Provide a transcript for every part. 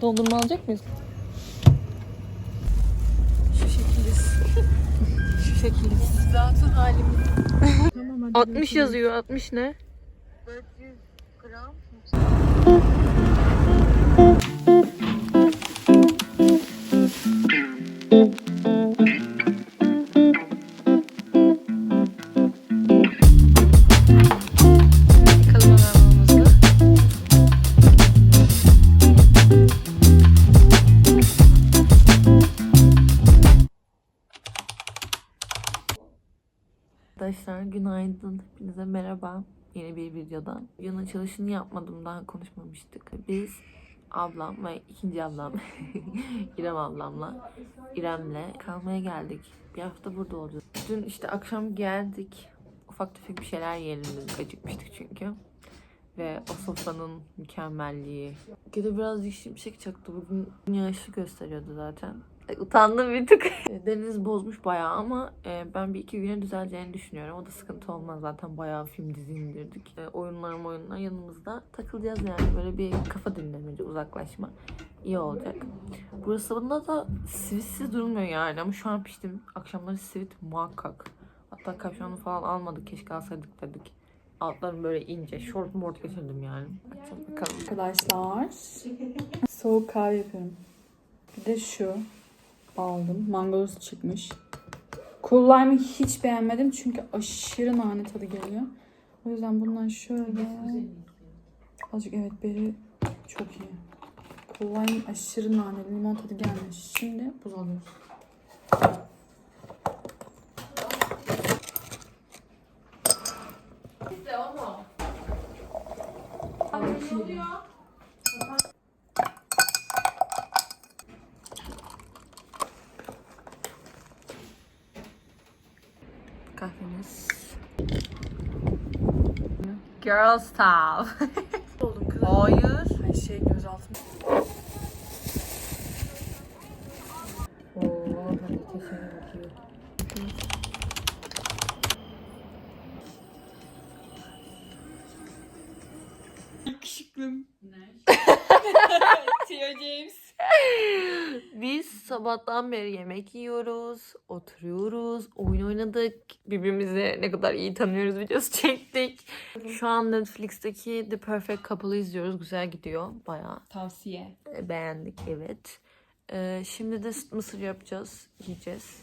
Dondurma alacak mıyız? Şu şekiliz. Şu şekiliz. Zatun halimiz. 60 yazıyor. 60 ne? Bakalım günaydın. Hepinize merhaba. Yeni bir videodan. Videonun açılışını yapmadım. Daha konuşmamıştık. Biz ablam ve ikinci ablam İrem ablamla İrem'le kalmaya geldik. Bir hafta burada olacağız. Dün işte akşam geldik. Ufak tefek bir şeyler yiyelim dedik. Acıkmıştık çünkü. Ve o sofranın mükemmelliği. Gece biraz şimşek çaktı. Bugün yağışlı gösteriyordu zaten. Utandım bir tık. Deniz bozmuş bayağı ama e, ben bir iki güne düzeleceğini düşünüyorum. O da sıkıntı olmaz zaten bayağı film dizi indirdik. E, oyunlar oyunlar yanımızda takılacağız yani. Böyle bir kafa dinlemeci, uzaklaşma iyi olacak. Burası bunda da sivitsiz durmuyor yani ama şu an piştim. Akşamları sivit muhakkak. Hatta kapşonu falan almadık keşke alsaydık dedik. Altlarım böyle ince. Short mort getirdim yani. Bakalım. Arkadaşlar. Soğuk kahve yapıyorum. Bir de şu. Aldım. Mangos çıkmış. Cool Lime'ı hiç beğenmedim çünkü aşırı nane tadı geliyor. O yüzden bundan şöyle azıcık evet beri çok iyi. Cool Lime aşırı nane limon tadı gelmiş. Şimdi buz alıyoruz. Kahvemiz. Girl style. Oldum kız. Hayır. Ay şey gözaltım. Yakışıklım. Tio James. Biz sabahtan beri yemek yiyoruz, oturuyoruz, oyun oynadık. Birbirimizi ne kadar iyi tanıyoruz videosu çektik. Şu an Netflix'teki The Perfect Couple'ı izliyoruz. Güzel gidiyor bayağı. Tavsiye. E, Beğendik evet. Ee, şimdi de mısır yapacağız, yiyeceğiz.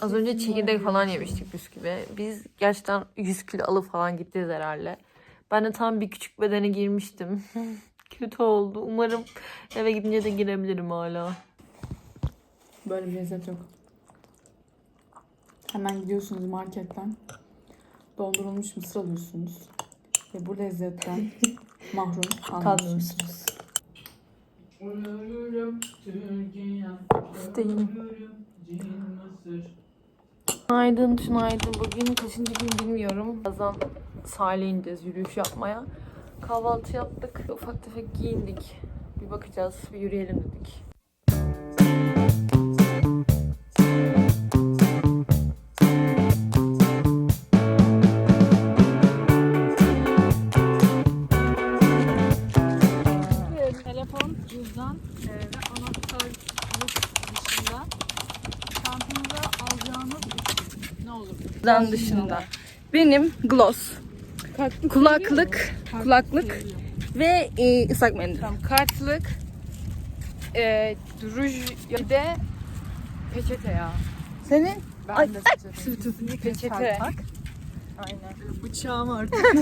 Az önce çekirdek falan yemiştik bisküvi. Biz gerçekten 100 kilo alıp falan gideceğiz herhalde. Ben de tam bir küçük bedene girmiştim. Kötü oldu. Umarım eve gidince de girebilirim hala. Böyle bir lezzet yok. Hemen gidiyorsunuz marketten. Dondurulmuş mısır alıyorsunuz. Ve bu lezzetten mahrum kalmıyorsunuz. İsteyim. Günaydın, günaydın. Bugün kaçıncı gün bilmiyorum. Birazdan sahile ineceğiz yürüyüş yapmaya. Kahvaltı yaptık. Ufak tefek giyindik. Bir bakacağız, bir yürüyelim dedik. telefon, cüzdan e, ve anahtarlık dışında çantanıza alacağınız ne olur? Cüzdan dışında. Benim gloss, kulaklık, kulaklık ve e, ıslak mendil. Tamam, kartlık, e, ruj bir de peçete ya. Senin? Ben Ay, de peçete. peçete. Aynen. Bıçağım artık.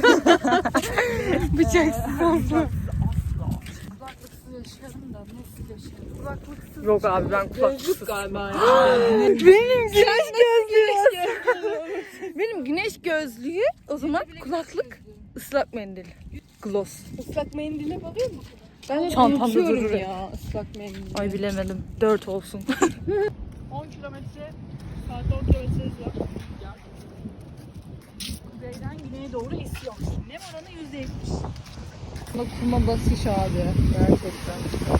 Bıçaksız olsun. Kulaklıksız yaşarım da nasıl yaşarım? Kulaklıksız Yok abi ben kulaksız. galiba. Benim güneş gözlüğü. Benim güneş gözlüğü o zaman kulaklık, ıslak mendil. Gloss. Islak mendile bakıyor musun? Ben de Çantamda unutuyorum durur ya. Islak mendil. Ay bilemedim. Dört olsun. 10 kilometre, saatte 10 kilometre hızla. Kuzeyden güneye doğru esiyor. Nem oranı %70. Bakıma basış abi. Gerçekten.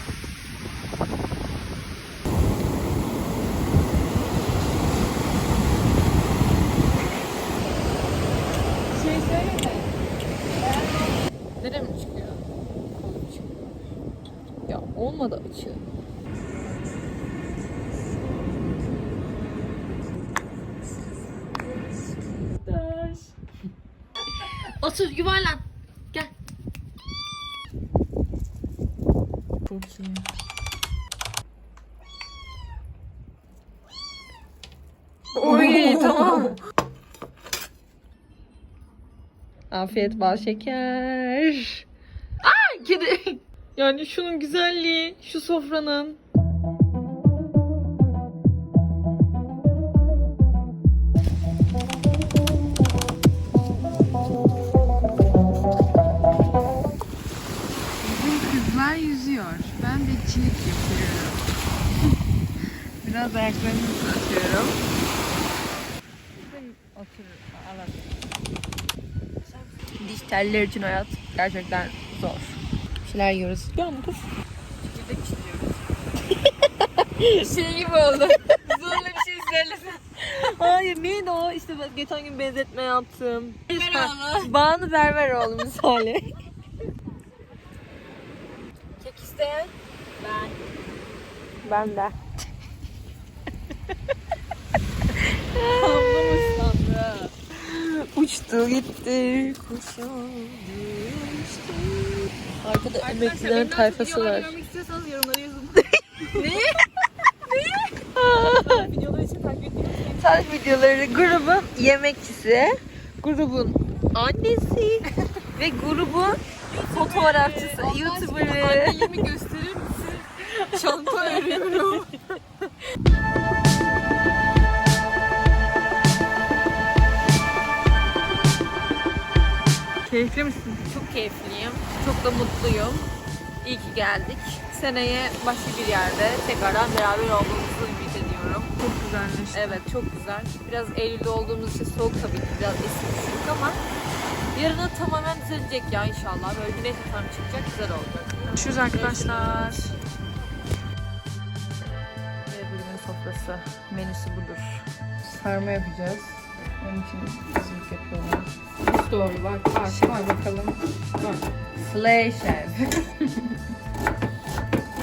Otur yuvarlan. Gel. Çok iyi. Oy tamam. Afiyet bal şeker. Ay kedi. Yani şunun güzelliği, şu sofranın. Bekçilik yapıyorum. Biraz ayaklarımı atıyorum. Diş telleri için hayat gerçekten zor. Bir şeyler yiyoruz. Ya dur. şey gibi oldu. Zorla bir şey söylesen. Hayır neydi o? İşte geçen gün benzetme yaptım. Berberoğlu. Banu Berberoğlu misali. Kek isteyen? Ben. De. Uçtu gitti kuşa düştü. Arkada emeklilerin tayfası var. görmek istiyorsanız yorumlara yazın. Videolar için takip ediyoruz. Tarif videoları grubun yemekçisi, grubun annesi ve grubun fotoğrafçısı, YouTuber'ı. Annemi gösterir misin? Çanta örüyorum. Keyifli misin? Çok keyifliyim, çok da mutluyum. İyi ki geldik. Seneye başka bir yerde tekrardan beraber olmamızı ümit ediyorum. Çok güzelmiş. Evet çok güzel. Biraz Eylül'de olduğumuz için soğuk tabii ki biraz esintilik ama yarına tamamen düzelecek ya inşallah. Böyle güneş tam çıkacak güzel olacak. Görüşürüz arkadaşlar. Ve sofrası menüsü budur. Sarma yapacağız. Onun için hazırlık yapıyorlar. Hiç doğru bak bak bak bakalım. Bak. Slay chef.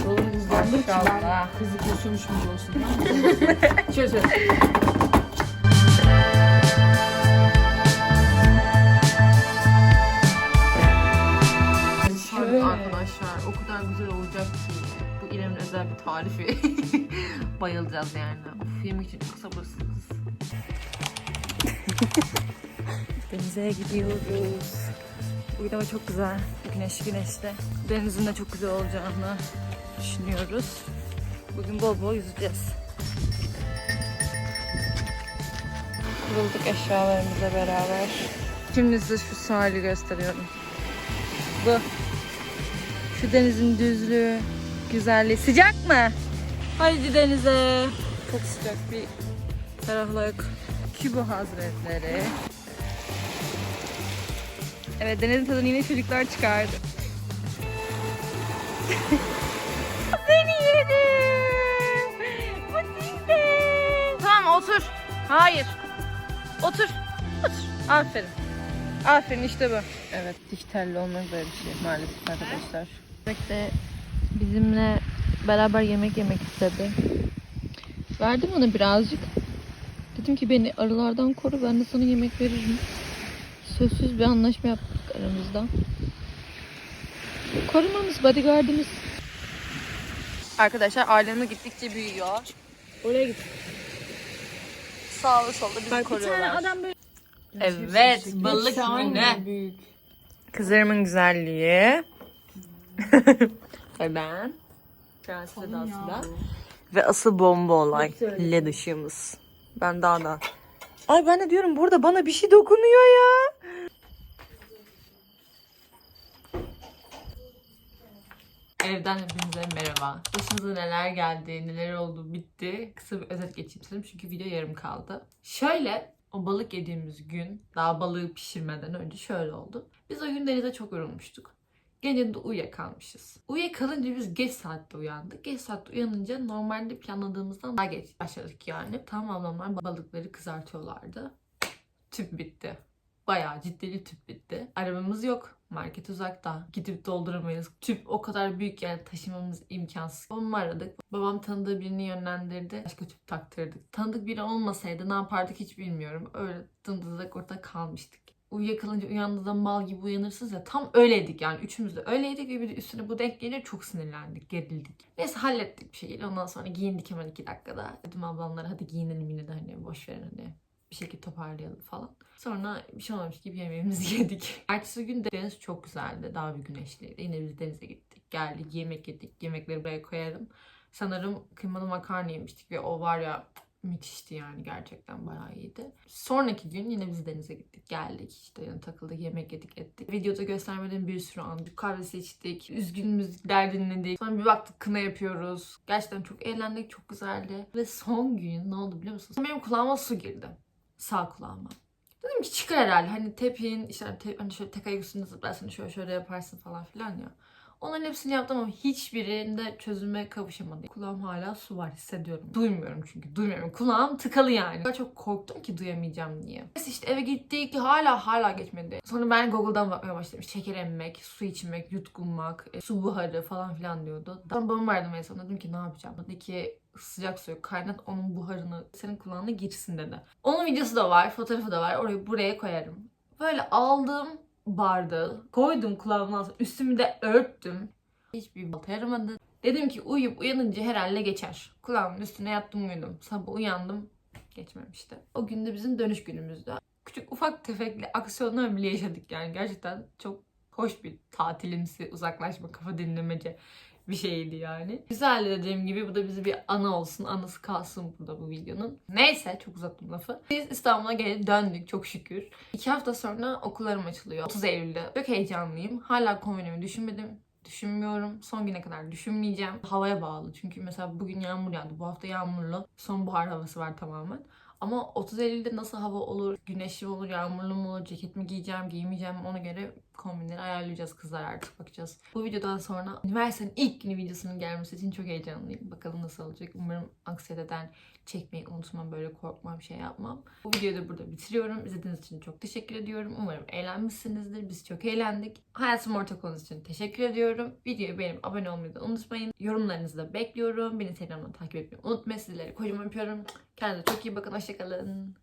Rolum hızlandı ki ben Maşallah. kızı kusuyormuş gibi olsun. şöyle. Şöyle. Özel bir tarifi. Bayılacağız yani. Of yemek için çok sabırsızız. Denize gidiyoruz. Bugün hava çok güzel. Güneş güneşte. Denizin de çok güzel olacağını düşünüyoruz. Bugün bol bol yüzeceğiz. Kurulduk eşyalarımızla beraber. Şimdi size şu sahili gösteriyorum. Bu. Şu denizin düzlüğü, güzelliği. Sıcak mı? Haydi denize. Çok sıcak bir ferahlık. Kübo Hazretleri. Evet denizin tadını yine çocuklar çıkardı. Seni yedim. Bu sizde. Tamam otur. Hayır. Otur. Otur. Aferin. Aferin işte bu. Evet diş telli olmak böyle bir şey maalesef arkadaşlar. de bizimle beraber yemek yemek istedi. Verdim ona birazcık. Dedim ki beni arılardan koru ben de sana yemek veririm. Sözsüz bir anlaşma yaptık aramızda. Korumamız, bodyguardımız. Arkadaşlar ailemiz gittikçe büyüyor. Oraya git. Sağlı solda bizi Bak bir koruyorlar. tane adam böyle Evet, balık günü. Büyük. Kızlarımın güzelliği. Ve ben. Prenses Sedası'da. Ve asıl bomba olay. Led ışığımız. Ben daha da. Ay ben de diyorum burada bana bir şey dokunuyor ya. Evden hepinize merhaba. Başımıza neler geldi, neler oldu, bitti. Kısa bir özet geçeyim istedim çünkü video yarım kaldı. Şöyle, o balık yediğimiz gün, daha balığı pişirmeden önce şöyle oldu. Biz o gün denize çok yorulmuştuk. Gece de uyuyakalmışız. Uyuyakalınca biz geç saatte uyandık. Geç saatte uyanınca normalde planladığımızdan daha geç başladık yani. Tam ablamlar balıkları kızartıyorlardı. Tüp bitti. Bayağı ciddi tüp bitti. Arabamız yok. Market uzakta. Gidip dolduramayız. Tüp o kadar büyük yani taşımamız imkansız. Babamı aradık. Babam tanıdığı birini yönlendirdi. Başka tüp taktırdık. Tanıdık biri olmasaydı ne yapardık hiç bilmiyorum. Öyle dımdızlak orada kalmıştık. Uyuyakalınca uyandığında mal gibi uyanırsınız ya. Tam öyleydik yani. Üçümüz de öyleydik ve bir de üstüne bu denk gelince çok sinirlendik, gerildik. Neyse hallettik bir şekilde. Ondan sonra giyindik hemen iki dakikada. Dedim ablamlara hadi giyinelim yine de hani boş verin hani bir şekilde toparlayalım falan. Sonra bir şey olmamış gibi yemeğimizi yedik. Ertesi gün de deniz çok güzeldi. Daha bir güneşliydi. Yine biz denize gittik. Geldik yemek yedik. Yemekleri buraya koyarım. Sanırım kıymalı makarna yemiştik ve o var ya müthişti yani gerçekten bayağı iyiydi. Sonraki gün yine biz denize gittik. Geldik işte yani takıldık yemek yedik ettik. Videoda göstermediğim bir sürü an. Kahvesi içtik. Üzgünümüz derdinledik. Sonra bir baktık kına yapıyoruz. Gerçekten çok eğlendik. Çok güzeldi. Ve son gün ne oldu biliyor musunuz? Benim kulağıma su girdi. Sağ kulağıma. Dedim ki çıkar herhalde. Hani tepin, işte te, hani şöyle tek ayak üstünde zıplarsın, şöyle şöyle yaparsın falan filan ya. Onların hepsini yaptım ama hiçbirinde çözüme kavuşamadım. Kulağım hala su var hissediyorum. Duymuyorum çünkü. Duymuyorum. Kulağım tıkalı yani. Kadar çok korktum ki duyamayacağım diye. Neyse işte eve gittik. Hala hala geçmedi. Sonra ben Google'dan bakmaya başladım. Şeker emmek, su içmek, yutkunmak, e, su buharı falan filan diyordu. Sonra babamı aradım en son. Dedim ki ne yapacağım? Dedi ki sıcak suyu kaynat onun buharını senin kulağına girsin dedi. Onun videosu da var, fotoğrafı da var. Orayı buraya koyarım. Böyle aldım bardağı, koydum kulağımın üstümü de örttüm. Hiçbir balta yaramadı. Dedim ki uyuyup uyanınca herhalde geçer. Kulağımın üstüne yattım uyudum. Sabah uyandım. Geçmemişti. O gün de bizim dönüş günümüzdü. Küçük ufak tefekli aksiyonlar bile yaşadık yani. Gerçekten çok hoş bir tatilimsi, uzaklaşma, kafa dinlemece bir şeydi yani. Güzeldi dediğim gibi bu da bize bir ana olsun, anısı kalsın burada bu videonun. Neyse çok uzattım lafı. Biz İstanbul'a geri döndük çok şükür. İki hafta sonra okullarım açılıyor. 30 Eylül'de. Çok heyecanlıyım. Hala kombinimi düşünmedim. Düşünmüyorum. Son güne kadar düşünmeyeceğim. Havaya bağlı. Çünkü mesela bugün yağmur yağdı. Bu hafta yağmurlu. Sonbahar havası var tamamen. Ama 30 Eylül'de nasıl hava olur, güneşli olur, yağmurlu mu olur, ceket mi giyeceğim, giymeyeceğim ona göre kombinleri ayarlayacağız kızlar artık bakacağız. Bu videodan sonra üniversitenin ilk günü videosunun gelmesi için çok heyecanlıyım. Bakalım nasıl olacak. Umarım anksiyeteden çekmeyi unutmam, böyle korkmam, şey yapmam. Bu videoyu da burada bitiriyorum. İzlediğiniz için çok teşekkür ediyorum. Umarım eğlenmişsinizdir. Biz çok eğlendik. Hayatım ortak olduğunuz için teşekkür ediyorum. Videoyu beğenip abone olmayı da unutmayın. Yorumlarınızı da bekliyorum. Beni Instagram'dan takip etmeyi unutmayın. Sizleri kocaman öpüyorum. Kendinize çok iyi bakın. Hoşçakalın.